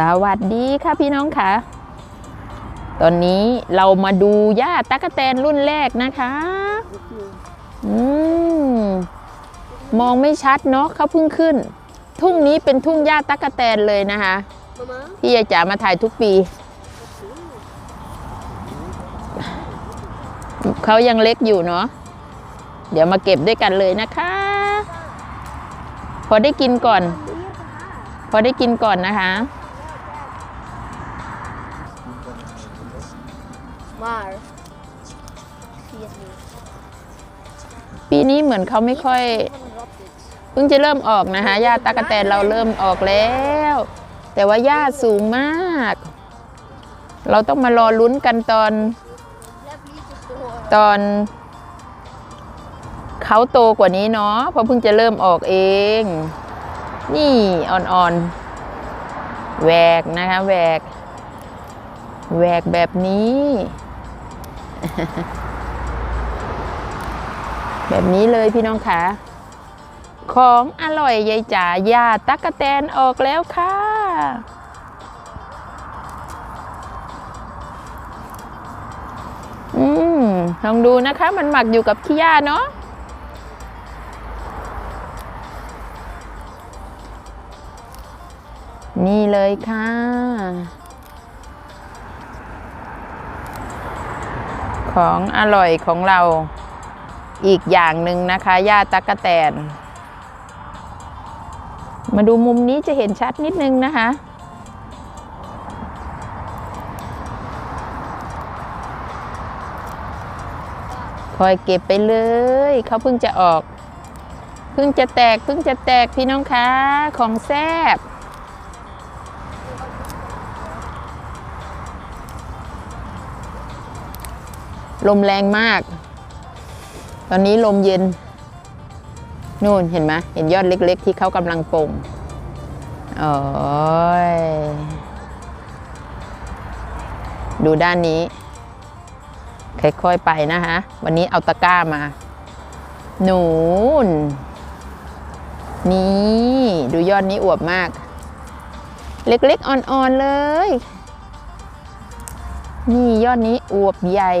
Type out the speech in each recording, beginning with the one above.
สวัสดีค่ะพี่น้องค่ะ ตอนนี้เรามาดูหญ้าตั๊กแตนรุ่นแรกนะคะ อืม มองไม่ชัดเนาะเขาเพิ่งขึ้น ทุ่งนี้เป็นทุ่งหญ้าตั๊กแตนเลยนะคะพี่ยายจ๋ามาถ่ายทุกปี เขายังเล็กอยู่เนาะ เดี๋ยวมาเก็บด้วยกันเลยนะคะ พอได้กินก่อน พอได้กินก่อนนะคะ Mar. Seriously. ปีนี้เหมือนเขาไม่ค่อย เพิ่งจะเริ่มออกนะคะหญ้าตากแตนเราเริ่มออกแล้ว แต่ว่าหญ้าสูงมาก เราต้องมารอลุ้นกันตอน ตอนเขาโตกว่านี้เนาะเพราะเพิ่งจะเริ่มออกเอง นี่อ่อนๆแหวกนะคะแหวกแหวกแบบนี้ แบบนี้เลยพี่น้องคะของอร่อยยายจ๋ายาตักกะแตนออกแล้วค่ะ อืมลองดูนะคะ มันหมักอยู่กับขี้หญ้าเนาะนี่เลยค่ะ ของอร่อยของเราอีกอย่างหนึ่งนะคะหญ้าตักกะแตน มาดูมุมนี้จะเห็นชัดนิดนึงนะคะ คอยเก็บไปเลย เขาเพิ่งจะออก เพิ่งจะแตกเพิ่งจะแตกพี่น้องคะของแซบ ลมแรงมาก ตอนนี้ลมเย็น นู่นเห็นไหมเห็นยอดเล็กๆ ที่เขากำลังปงโอ้ยดูด้านนี้ ค่อยๆไปนะคะ วันนี้เอาตะกร้ามา หนูนนี่ดูยอดนี้อวบมาก เล็กๆ อ่อนๆเลย นี่ยอดนี้อวบใหญ่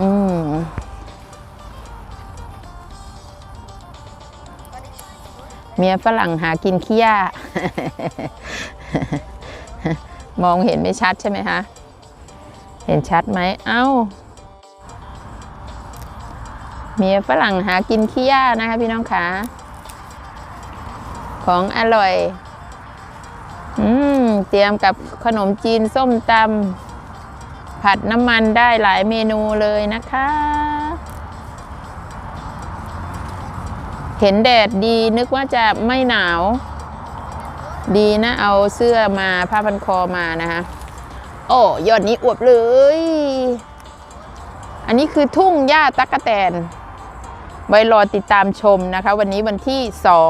อืมเมียฝรั่งหากินขี้ยามองเห็นไม่ชัดใช่ไหมคะ เห็นชัดไหม เอ้า เมียฝรั่งหากินขี้ย่านะคะพี่น้องคะของอร่อย อืม เตรียมกับขนมจีนส้มตำ ผัดน้ำมันได้หลายเมนูเลยนะคะ เห็นแดดดีนึกว่าจะไม่หนาว ดีนะเอาเสื้อมาผ้าพันคอมานะคะ โอ้ยอดนี้อวบเลย อันนี้คือทุ่งหญ้าตั๊กแตน ไว้รอติดตามชมนะคะ วันนี้วันที่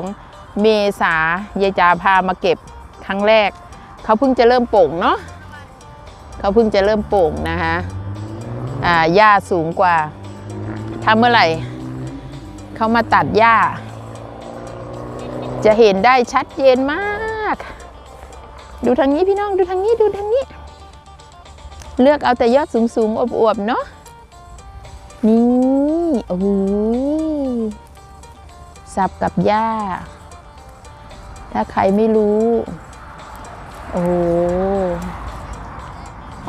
2 เมษายายจาพามาเก็บครั้งแรก เขาเพิ่งจะเริ่มโป่งเนาะ เขาเพิ่งจะเริ่มโป่งนะคะอาหญ้าสูงกว่าถ้าเมื่อไหร่เขามาตัดหญ้า จะเห็นได้ชัดเจนมาก ดูทางนี้พี่น้องดูทางนี้ดูทางนี้ เลือกเอาแต่ยอดสูงๆอวบๆเนาะนี่โอ้โหสับกับหญ้า ถ้าใครไม่รู้ โอ้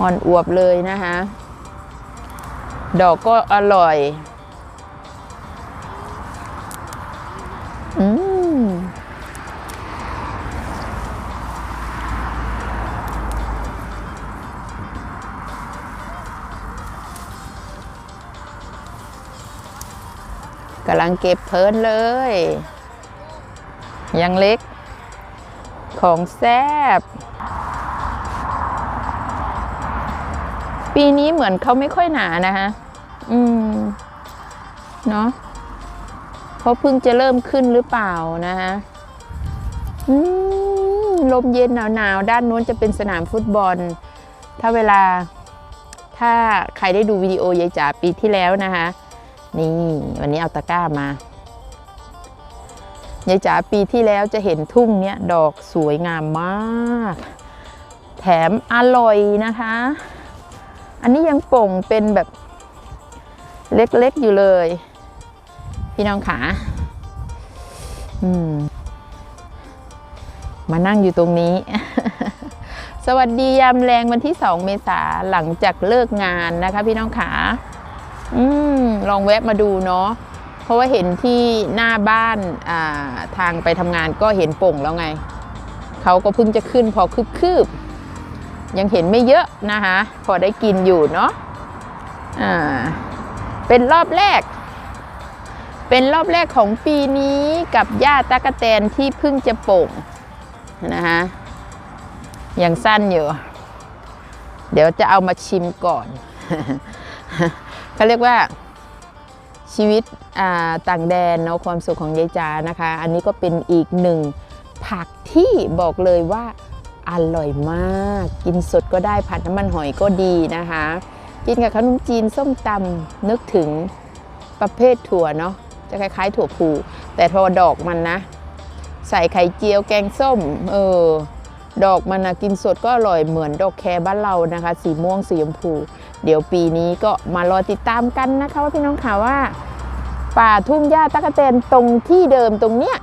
อ่อนอวบเลยนะคะ ดอกก็อร่อย อืมกำลังเก็บเพลินเลย ยังเล็ก ของแซบ ปีนี้เหมือนเขาไม่ค่อยหนานะคะ อืม เนาะเพราะเพิ่งจะเริ่มขึ้นหรือเปล่านะคะอืม ลมเย็นหนาวๆ ด้านนู้นจะเป็นสนามฟุตบอล ถ้าเวลา ถ้าใครได้ดูวิดีโอยายจ๋าปีที่แล้วนะคะ นี่ วันนี้เอาตะกร้ามายายจ๋าปีที่แล้วจะเห็นทุ่งเนี้ยดอกสวยงามมาก แถมอร่อยนะคะ อันนี้ยังป่งเป็นแบบเล็กๆอยู่เลย พี่น้องขาอืมมานั่งอยู่ตรงนี้ สวัสดียามแรงวันที่ 2 เมษาหลังจากเลิกงานนะคะ พี่น้องขาอืมลองแวะมาดูเนาะเพราะว่าเห็นที่หน้าบ้านาทางไปทำงานก็เห็นป่งแล้วไง เขาก็เพิ่งจะขึ้นพอคืบๆ ยังเห็นไม่เยอะนะคะ พอได้กินอยู่เนาะอ่าเป็นรอบแรก เป็นรอบแรกของปีนี้กับย่าตะกะแตนที่เพิ่งจะโป่งนะคะยังสั้นอยู่เดี๋ยวจะเอามาชิมก่อนเขาเรียกว่าชีวิตต่างแดนเนาะความสุขของยายจานะคะ อันนี้ก็เป็นอีกหนึ่งผักที่บอกเลยว่า อร่อยมาก กินสดก็ได้ผัดน้ำมันหอยก็ดีนะคะ กินกับขนมจีนส้มตำนึกถึงประเภทถั่วเนาะจะคล้ายๆ ถั่วพูแต่พอดอกมันนะ ใส่ไข่เจียวแกงส้มเออดอกมันนะกินสดก็อร่อยเหมือนดอกแคบ้านเรานะคะ สีม่วงสีชมพู เดี๋ยวปีนี้ก็มารอติดตามกันนะคะ ว่าพี่น้องข่าว่า ป่าทุ่งหญ้าตะกะแตนตรงที่เดิมตรงเนี้ย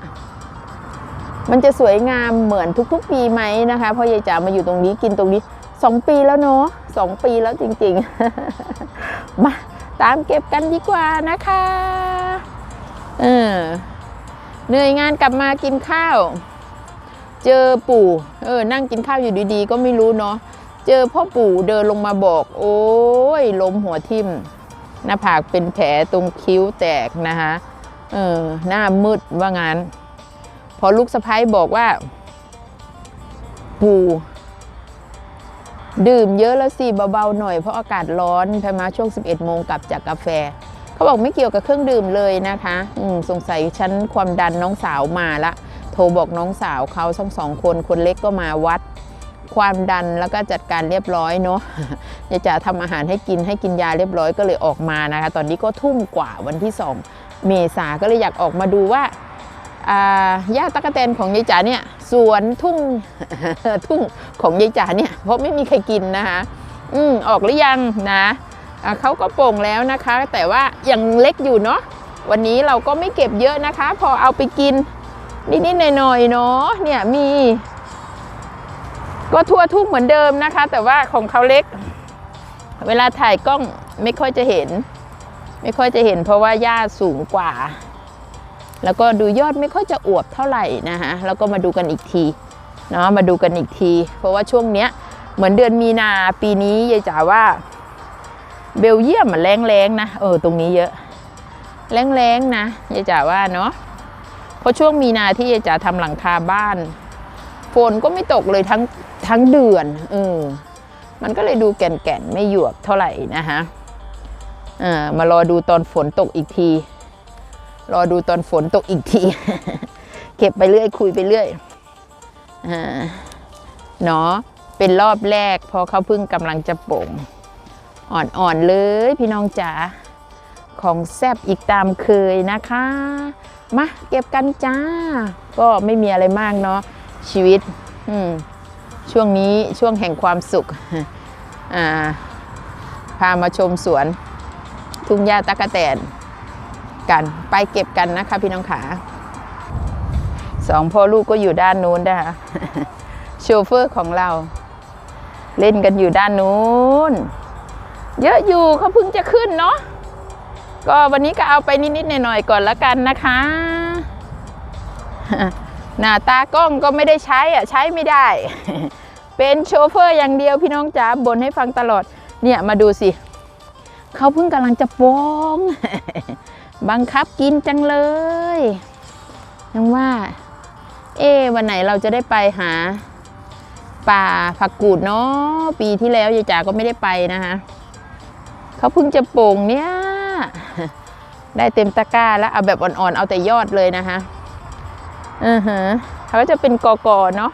มันจะสวยงามเหมือนทุกๆ ปีไหมนะคะเพราะยายจ๋ามาอยู่ตรงนี้กินตรงนี้สองปีแล้วเนาะสองปีแล้วจริงๆ มาตามเก็บกันดีกว่านะคะเออเหนื่อยงานกลับมากินข้าว เจอปู่เออนั่งกินข้าวอยู่ดีๆ ก็ไม่รู้เนาะเจอพ่อปู่เดินลงมาบอก โอ้ยล้มหัวทิ่มหน้าผากเป็นแผลตรงคิ้วแตกนะคะเออหน้ามืดว่างั้น อลูกสะพ้ายบอกว่า ปู่ดื่มเยอะแล้วสิเบาๆหน่อยเพราะอากาศร้อนพมาช่วง 11 โมงกลับจากกาแฟ เขาบอกไม่เกี่ยวกับเครื่องดื่มเลยนะคะอืมสงสัยฉันความดันน้องสาวมาละ โทรบอกน้องสาวเขาทั้งสองคนคนเล็กก็มาวัด ความดันแล้วก็จัดการเรียบร้อยเนาะยาจ๋าทำอาหารให้กินให้กินยาเรียบร้อยก็เลยออกมานะคะ ตอนนี้ก็ทุ่มกว่าวันที่ 2 เมษาก็เลยอยากออกมาดูว่า หญ้าตะกะแตนของยายจ๋าเนี่ยสวนทุ่งทุ่งของยายจ๋าเนี่ยเพราะไม่มีใครกินนะคะอืมออกหรือยังนะอ่าเขาก็โป่งแล้วนะคะ แต่ว่ายังเล็กอยู่เนาะวันนี้เราก็ไม่เก็บเยอะนะคะ พอเอาไปกินนิดๆหน่อยๆเนาะเนี่ยมี ก็ทั่วทุ่งเหมือนเดิมนะคะ แต่ว่าของเขาเล็ก เวลาถ่ายกล้องไม่ค่อยจะเห็น ไม่ค่อยจะเห็นเพราะว่าหญ้าสูงกว่า แล้วก็ดูยอดไม่ค่อยจะอวบเท่าไหร่นะคะแล้วก็มาดูกันอีกทีเนาะมาดูกันอีกที เพราะว่าช่วงเนี้ยเหมือนเดือนมีนาปีนี้ยายจ๋าว่าเบลเยียมมันแรงๆนะเออตรงนี้เยอะแรงๆนะยายจ๋าว่าเนาะเพราะช่วงมีนาที่ยายจ๋าทำหลังคาบ้านฝนก็ไม่ตกเลยทั้งทั้งเดือนเออมันก็เลยดูแก่นๆไม่หยวบเท่าไหร่นะคะเออมารอดูตอนฝนตกอีกที รอดูตอนฝนตกอีกที เก็บไปเรื่อยคุยไปเรื่อยเนาะเป็นรอบแรกพอเขาเพิ่งกำลังจะโป่ง อ่อนๆเลยพี่น้องจ๋าของแซบอีกตามเคยนะคะ มาเก็บกันจ้า ก็ไม่มีอะไรมากเนาะชีวิตช่วงนี้ช่วงแห่งความสุขพามาชมสวน ทุ่งหญ้าตะกะแตน กัน ไปเก็บกันนะคะพี่น้องขาสองพ่อลูกก็อยู่ด้านนู้นนะคะโชเฟอร์ของเรา เล่นกันอยู่ด้านนู้น เยอะอยู่เขาเพิ่งจะขึ้นเนาะก็วันนี้ก็เอาไปนิดๆหน่อยๆก่อนละกันนะคะหน้าตากล้องก็ไม่ได้ใช้อะใช้ไม่ได้ เป็นโชเฟอร์อย่างเดียวพี่น้องจ๋าบ่นให้ฟังตลอด เนี่ยมาดูสิเขาเพิ่งกำลังจะปอง บังคับกินจังเลยยังว่า เอ๊วันไหนเราจะได้ไปหาป่าผักกูดเนาะปีที่แล้วยายจ๋าก็ไม่ได้ไปนะคะเขาเพิ่งจะโป่งเนี่ย ได้เต็มตะกร้าแล้วเอาแบบอ่อนๆ เอาแต่ยอดเลยนะคะอือฮะเขาก็จะเป็นกอกอเนาะ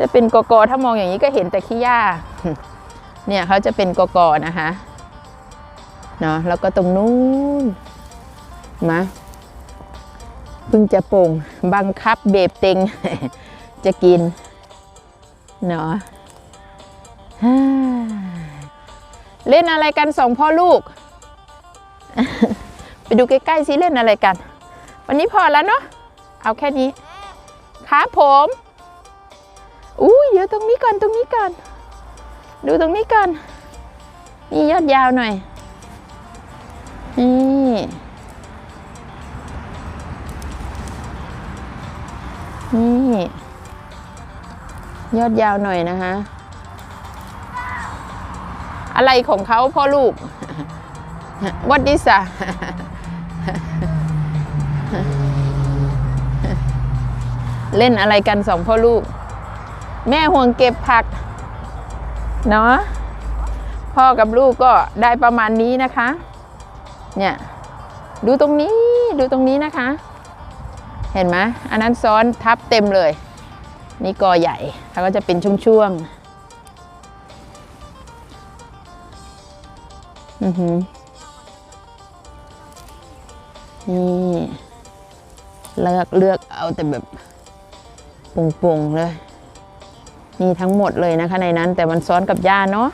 จะเป็นกอกอถ้ามองอย่างนี้ก็เห็นแต่ขี้หญ้า เนี่ยเขาจะเป็นกอกอนะคะเนาะแล้วก็ตรงนู้น มาเพิ่งจะโป่งบังคับเบบเต็ง จะกิน เนาะเล่นอะไรกันสองพ่อลูก ไปดูใกล้ๆสิเล่นอะไรกัน วันนี้พอแล้วเนาะเอาแค่นี้ครับผมอุ้ยเดี๋ยวตรงนี้ก่อนตรงนี้ก่อน ดูตรงนี้ก่อน นี่ยอดยาวหน่อยนี่ นี่ ยอดยาวหน่อยนะคะ อะไรของเขาพ่อลูก What is a เล่นอะไรกันสองพ่อลูก แม่ห่วงเก็บผัก เนาะพ่อกับลูกก็ได้ประมาณนี้นะคะ เนี่ย ดูตรงนี้ดูตรงนี้นะคะ เห็นไหมอันนั้นซ้อนทับเต็มเลย นี่กอใหญ่ แล้วก็จะเป็นช่วงๆ อือหือนี่ เลือกเลือกเอาแต่แบบปุ่งๆเลย นี่ทั้งหมดเลยนะคะในนั้น แต่มันซ้อนกับหญ้าเนาะ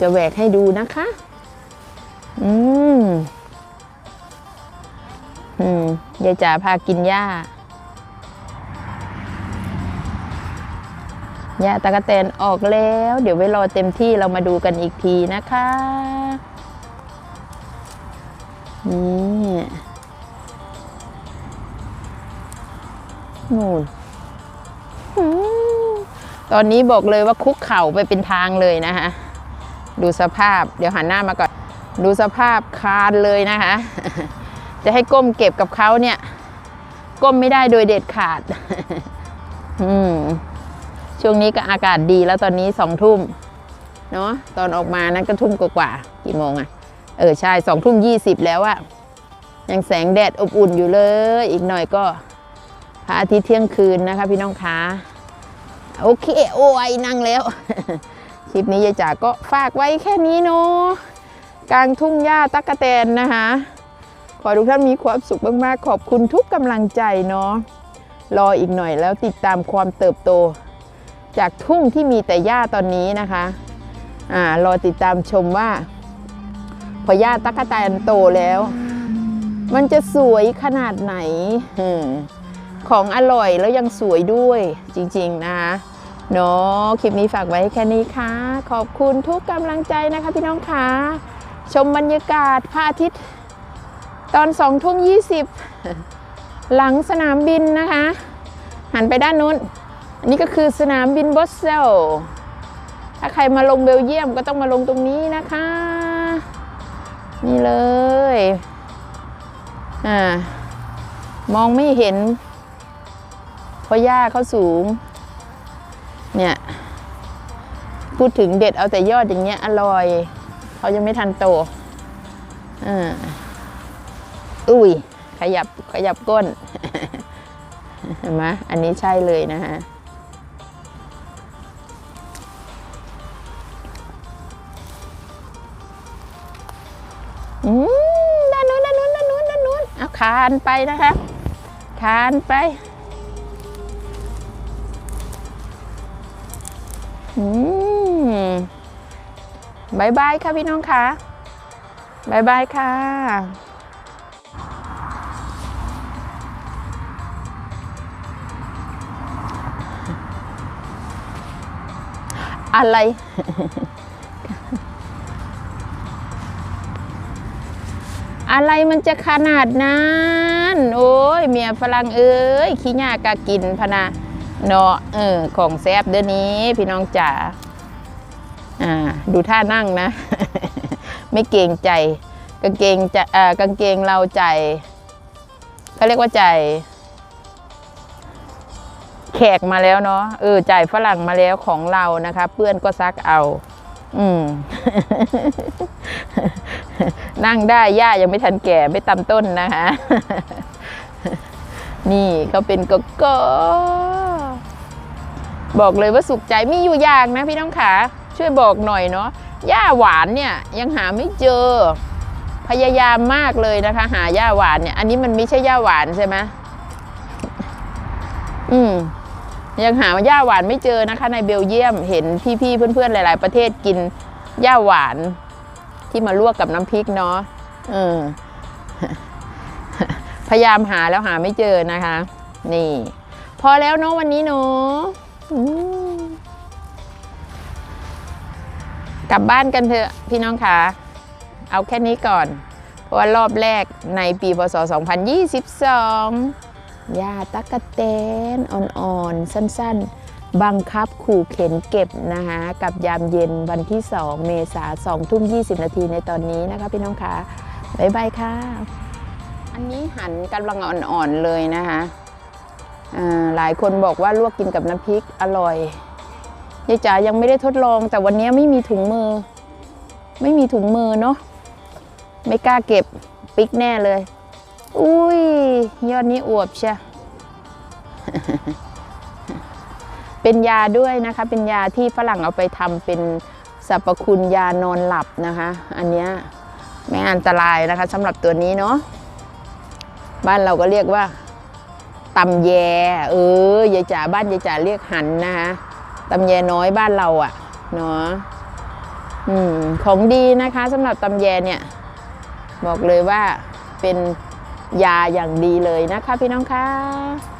จะแหวกให้ดูนะคะ อืม อืมยายจ๋าพากินหญ้าหญ้าตะกะแตนออกแล้ว เดี๋ยวไว้รอเต็มที่เรามาดูกันอีกทีนะคะนี่นู่นตอนนี้บอกเลยว่าคุกเข่าไปเป็นทางเลยนะคะดูสภาพ เดี๋ยวหันหน้ามาก่อน ดูสภาพคานเลยนะคะ จะให้ก้มเก็บกับเขาเนี่ย ก้มไม่ได้โดยเด็ดขาด อืม ช่วงนี้ก็อากาศดีแล้วตอนนี้สองทุ่ม เนาะตอนออกมานั้นก็ทุ่มกว่าๆกี่โมงอะเออใช่สองทุ่มยี่สิบแล้วอะยังแสงแดดอบอุ่นอยู่เลย อีกหน่อยก็พระอาทิตย์เที่ยงคืนนะคะ พี่น้องคะโอเค โอ้ยนั่งแล้ว คลิปนี้ยายจ๋าก็ฝากไว้แค่นี้เนาะกลางทุ่งหญ้าตักกะแตนนะคะ ขอทุกท่านมีความสุขมากๆ ขอบคุณทุกกำลังใจเนาะรออีกหน่อยแล้วติดตามความเติบโต จากทุ่งที่มีแต่หญ้าตอนนี้นะคะอ่ารอติดตามชมว่า พอหญ้าตักกะแตนโตแล้ว มันจะสวยขนาดไหนของอร่อยแล้วยังสวยด้วยจริงๆนะคะเนาะคลิปนี้ฝากไว้แค่นี้ค่ะ ขอบคุณทุกกำลังใจนะคะพี่น้องค่ะชมบรรยากาศพระอาทิตย์ ตอนสองทุ่มยี่สิบหลังสนามบินนะคะ หันไปด้านนู้น อันนี้ก็คือสนามบินบรัสเซลส์ถ้าใครมาลงเบลเยียมก็ต้องมาลงตรงนี้นะคะ นี่เลยอ่ามองไม่เห็น เพราะหญ้าเขาสูง เนี่ย พูดถึงเด็ดเอาแต่ยอดอย่างเงี้ยอร่อย เขายังไม่ทันโตอ่า อุ้ย ขยับขยับก้นเห็นไหมอันนี้ใช่เลยนะฮะอืมด้านนู้นด้านนู้นด้านนู้นด้านนู้นเอาคานไปนะคะคานไปอืมบายบายค่ะพี่น้องค่ะบายบายค่ะ อะไร อะไรมันจะขนาดนั้น โอ้ย เมียฝรั่งเอ้ย ขี้ยากากินพะนะเนาะเออ ของแซบเดี๋ยวนี้ พี่น้องจ๋าอ่า ดูท่านั่งนะ ไม่เกรงใจ กางเกงจะอ่ากางเกงเราใจเขาเรียกว่าใจ แขกมาแล้วเนาะเออจ่ายฝรั่งมาแล้วของเรานะคะ เพื่อนก็ซักเอา อืม นั่งได้ย่ายังไม่ทันแก่ไม่ตำต้นนะคะ นี่เขาเป็นกโก้บอกเลยว่าสุขใจมีอยู่อย่างนะพี่น้องขาช่วยบอกหน่อยเนาะหญ้าหวานเนี่ยยังหาไม่เจอ พยายามมากเลยนะคะ หาหญ้าหวานเนี่ย อันนี้มันไม่ใช่หญ้าหวานใช่ไหมอืม ยังหาหญ้าหวานไม่เจอนะคะในเบลเยียมเห็นพี่ๆเพื่อนๆหลาย ๆ ประเทศกินหญ้าหวานที่มาลวกกับน้ำพริกเนาะเออพยายามหาแล้วหาไม่เจอนะคะ นี่ พอแล้วเนาะวันนี้เนาะกลับบ้านกันเถอะพี่น้องคะเอาแค่นี้ก่อน เพราะว่ารอบแรกในปีพศ 2022 ยาตะกะเตนอ่อนๆ สั้นๆ บังคับขู่เข็นเก็บนะคะกับยามเย็นวันที่ 2 เมษา2ทุ่ม20 นาทีในตอนนี้นะคะพี่น้องคะบ๊ายบายค่ะ อันนี้หันกำลังอ่อนๆเลยนะคะอ่าหลายคนบอกว่าลวกกินกับน้ำพริกอร่อยยายจ๋ายังไม่ได้ทดลอง แต่วันนี้ไม่มีถุงมือ ไม่มีถุงมือเนาะไม่กล้าเก็บปิกแน่เลย อุ้ย ยอดนี้อวบเชียเป็นยาด้วยนะคะ เป็นยาที่ฝรั่งเอาไปทำเป็นสรรพคุณยานอนหลับนะคะ อันเนี้ยไม่อันตรายนะคะสำหรับตัวนี้เนาะบ้านเราก็เรียกว่าตำแย เออยายจ๋าบ้านยายจ๋าเรียกหันนะคะตำแยน้อยบ้านเราอะเนาะอืมของดีนะคะสำหรับตำแยเนี่ย บอกเลยว่าเป็น ยาอย่างดีเลยนะคะพี่น้องคะ